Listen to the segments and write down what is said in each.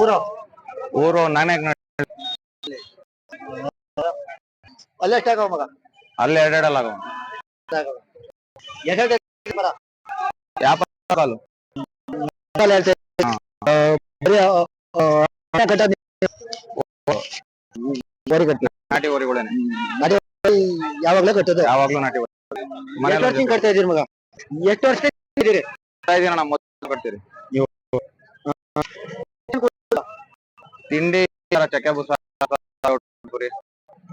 ಊರು. ಊರು ನಾನೇ ಅಲ್ಲೇ ಎಷ್ಟಾಗವ ಮಗ? ಅಲ್ಲೇ ಎರಡೆರಡಲ್ಲ ಎಷ್ಟಾಗ ಮರ ವ್ಯಾಪಾರ ಅಲ್ಲ. ಹೇಳ್ತಾ ಇದ್ದೀನಿ. ಆ, ಬರೀ, ಆ, ಆ, ಕಟ್ಟ ಬೋರಿ ಕಟ್ಟಿ ನಾಟಿ ಊರಿಗಳೇನೆ ಯಾವಾಗ್ಲೂ ಕಟ್ಟೋದು. ಯಾವಾಗ್ಲೂ ನಾಟಿ ಊರಿ. ಎಷ್ಟು ವರ್ಷದಿಂದ ಕಟ್ತಾ ಇದೀರಿ ಮಗ? ಎಷ್ಟು ವರ್ಷ ಇದ್ದೀರಿ? ಇದೀನಿ ಅಣ್ಣ ಮೊದಲು ಕಟ್ತೀರಿ. ತಿಂಡಿ ಚಕ್ಕೆ ಬುಸ ಪುರಿ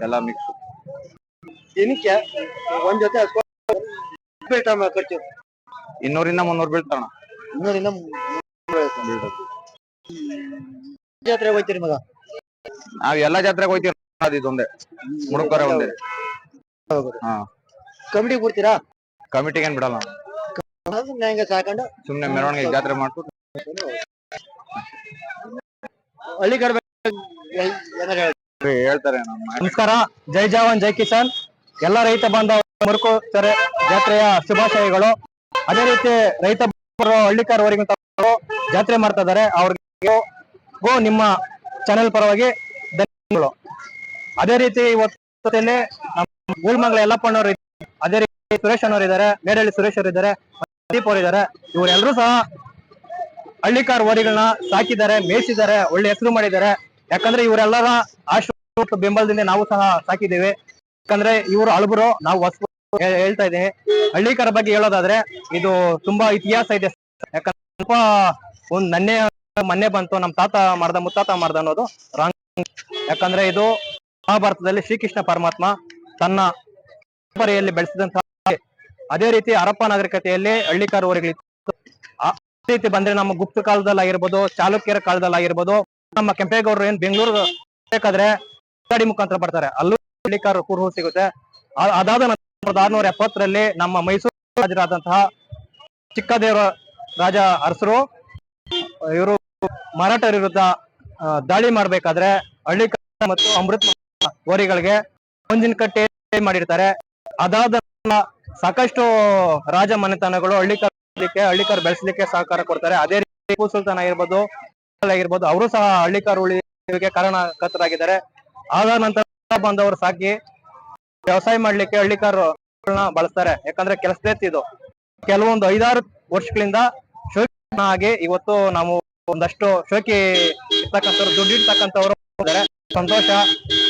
ಎಲ್ಲ ಮಿಕ್ಸ್ ದಿನಕ್ಕೆ ಒಂದ್ ಜೊತೆ ಹಸ್ಕೊಂಡು ಖರ್ಚು ಇನ್ನೂರಿಂದ ಮುನ್ನೂರು ಬೀಳ್ತಾನ ಇನ್ನೂರಿಂದ ಜಾತ್ರೆ ಹೋಯ್ತೀರಿ ಮಗ? ನಾವ್ ಎಲ್ಲಾ ಜಾತ್ರೆಗೆ ಹೋಗ್ತೀವಿ ಒಂದೇ ಇದೊಂದೇ. ಮುಡುಕರ ಒಂದೇ. ಹಾ. ಕಮಿಟಿ ಕೊಡ್ತೀರಾ ಕಮಿಟಿಗೆ ಏನ್ ಬಿಡಲ್ಲ ಸುಮ್ನೆ ಹಂಗೆ ಸಾಕೊಂಡು. ಸುಮ್ನೆ ಮೆರವಣಿಗೆ ಜಾತ್ರೆ ಮಾಡ್ಬಿಟ್ಟು. ಹಳ್ಳಿ ಕಡೆ ಹೇಳ್ತಾರೆ ನಮಸ್ಕಾರ. ಜೈ ಜವಾನ್ ಜೈ ಕಿಸಾನ್. ಎಲ್ಲ ರೈತ ಬಾಂಧವ ಮರುಕೋತ್ತರ ಜಾತ್ರೆಯ ಶುಭಾಶಯಗಳು. ಅದೇ ರೀತಿ ರೈತ ಹಳ್ಳಿಕಾರವರೆಗೂ ಜಾತ್ರೆ ಮಾಡ್ತಾ ಇದ್ದಾರೆ. ಅವ್ರಿಗೆ ಗೋ ನಿಮ್ಮ ಚಾನೆಲ್ ಪರವಾಗಿ ಧನ್ಯವಾದಗಳು. ಅದೇ ರೀತಿ ಇವತ್ತು ನಮ್ಮ ಗೂಳ್ಮಂಗ್ಲ ಯಲ್ಲಪ್ಪಣ್ಣವರು. ಅದೇ ರೀತಿ ಸುರೇಶ್ ಅನ್ನೋರು ಇದ್ದಾರೆ. ಮೇಡಳ್ಳಿ ಸುರೇಶ್ ಅವರು ಇದ್ದಾರೆ. ಪ್ರದೀಪ್ ಅವರು ಇದ್ದಾರೆ. ಇವರೆಲ್ಲರೂ ಸಹ ಹಳ್ಳಿಕಾರ್ ವರಿಗಳನ್ನ ಸಾಕಿದ್ದಾರೆ, ಮೇಯಿಸಿದ್ದಾರೆ, ಒಳ್ಳೆ ಹೆಸರು ಮಾಡಿದ್ದಾರೆ. ಯಾಕಂದ್ರೆ ಇವರೆಲ್ಲರ ಆಶ್ರಮ ಬೆಂಬಲದಿಂದ ನಾವು ಸಹ ಸಾಕಿದ್ದೇವೆ. ಯಾಕಂದ್ರೆ ಇವರು ಅಳಬರು ನಾವು ಹೊಸ ಹೇಳ್ತಾ ಇದ್ದೀನಿ ಹಳ್ಳಿಕಾರ ಬಗ್ಗೆ ಹೇಳೋದಾದ್ರೆ, ಇದು ತುಂಬಾ ಇತಿಹಾಸ ಇದೆ ಯಾಕಂದ್ರೆ ಸ್ವಲ್ಪ ಒಂದ್ ನನ್ನೆ, ಮೊನ್ನೆ ಬಂತು, ನಮ್ ತಾತ ಮಾಡ್ದ, ಮುತ್ತಾತ ಮಾಡ್ದ ಅನ್ನೋದು ರಾಂಗ್ ಯಾಕಂದ್ರೆ ಇದು ಮಹಾಭಾರತದಲ್ಲಿ ಶ್ರೀಕೃಷ್ಣ ಪರಮಾತ್ಮ ತನ್ನ ಪರಂಪರೆಯಲ್ಲಿ ಬೆಳೆಸಿದಂತಹ ಅದೇ ರೀತಿ ಹರಪ್ಪ ನಾಗರಿಕತೆಯಲ್ಲಿ ಹಳ್ಳಿಕಾರ ಊರುಗಳಿತ್ತು ರೀತಿ ಬಂದ್ರೆ ನಮ್ಮ ಗುಪ್ತ ಕಾಲದಲ್ಲಿ ಆಗಿರ್ಬೋದು ಚಾಲುಕ್ಯರ ಕಾಲದಲ್ಲಿ ಆಗಿರ್ಬೋದು ನಮ್ಮ ಕೆಂಪೇಗೌಡರು ಏನ್ ಬೆಂಗಳೂರು ಬೇಕಾದ್ರೆ ಗಾಡಿ ಮುಖಾಂತರ ಬರ್ತಾರೆ. ಅಲ್ಲೂ ಹಳ್ಳಿಕಾರ ಕುರುಹು ಸಿಗುತ್ತೆ. ಅದಾದ ನಂತರ ಆರ್ನೂರ ಎಪ್ಪತ್ತರಲ್ಲಿ ನಮ್ಮ ಮೈಸೂರು ರಾಜರಾದಂತಹ ಚಿಕ್ಕದೇವರ ರಾಜ ಅರಸರು, ಇವರು ಮರಾಠರ ವಿರುದ್ಧ ದಾಳಿ ಮಾಡ್ಬೇಕಾದ್ರೆ ಹಳ್ಳಿ ಮತ್ತು ಅಮೃತ ಗೋರಿಗಳಿಗೆ ಮುಂಜಿನ ಕಟ್ಟೆ ಮಾಡಿರ್ತಾರೆ. ಅದಾದ ಸಾಕಷ್ಟು ರಾಜ ಮನೆತನಗಳು ಹಳ್ಳಿಕಾರ ಹಳ್ಳಿಕಾರ ಬೆಳೆಸಲಿಕ್ಕೆ ಸಹಕಾರ ಕೊಡ್ತಾರೆ. ಅದೇ ರೀತಿ ಟಿಪ್ಪು ಸುಲ್ತಾನ್ ಆಗಿರ್ಬೋದು ಆಗಿರ್ಬೋದು, ಅವರು ಸಹ ಹಳ್ಳಿಕಾರ ಕಾರಣ ಕತ್ತರಾಗಿದ್ದಾರೆ ಆದ ನಂತರ ಬಂದವರು ಸಾಕಿ ವ್ಯವಸಾಯ ಮಾಡ್ಲಿಕ್ಕೆ ಹಳ್ಳಿಕಾರಗಳನ್ನ ಬಳಸ್ತಾರೆ. ಯಾಕಂದ್ರೆ ಕೆಲಸದೇ ಇದು. ಕೆಲವೊಂದು ಐದಾರು ವರ್ಷಗಳಿಂದ ಶೋಕಿ ಆಗಿ ಇವತ್ತು ನಾವು ಒಂದಷ್ಟು ಶೋಕಿ ಇರ್ತಕ್ಕಂಥವ್ರು, ದುಡ್ಡು ಸಂತೋಷ,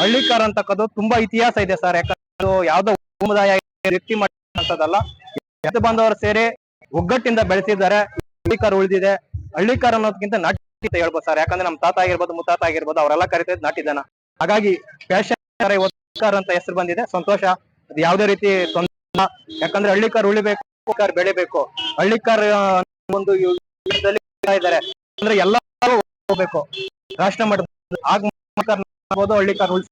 ಹಳ್ಳಿಕಾರ ಅಂತಕ್ಕದ್ದು ತುಂಬಾ ಇತಿಹಾಸ ಇದೆ ಸರ್. ಯಾಕಂದ್ರೆ ಯಾವ್ದೋ ಸಮುದಾಯ ವ್ಯಕ್ತಿ ಮಾಡ್ತಕ್ಕಂಥದ್ದಲ್ಲ ಬಂದವರು ಸೇರಿ ಒಗ್ಗಟ್ಟಿಂದ ಬೆಳೆಸಿದ್ದಾರೆ. ಹಳ್ಳಿಕಾರ ಉಳಿದಿದೆ. ಹಳ್ಳಿಕಾರ ಅನ್ನೋದಕ್ಕಿಂತ ನಾಟಿ ಹೇಳ್ಬೋದು ಸರ್. ಯಾಕಂದ್ರೆ ನಮ್ಮ ತಾತ ಆಗಿರ್ಬೋದು, ಮುತ್ತಾತ ಆಗಿರ್ಬೋದು, ಅವರೆಲ್ಲ ಕರಿತಾ ನಾಟಿ ಜನ ಹಾಗಾಗಿ ಫ್ಯಾಷನ್ ಅಂತ ಹೆಸರು ಬಂದಿದೆ. ಸಂತೋಷ. ಅದು ಯಾವುದೇ ರೀತಿ ತೊಂದರೆ. ಯಾಕಂದ್ರೆ ಹಳ್ಳಿಕಾರ ಉಳಿಬೇಕು ಹಳ್ಳಿಕಾರ ಬೆಳಿಬೇಕು. ಹಳ್ಳಿಕಾರ ಒಂದು ಇದ್ದಾರೆ. ಅಂದ್ರೆ ಎಲ್ಲರೂ ಹೋಗ್ಬೇಕು. ರಾಷ್ಟ್ರ ಮಟ್ಟದ ಹಳ್ಳಿ ಹಳ್ಳಿಕಾರ ಉಳಿಸ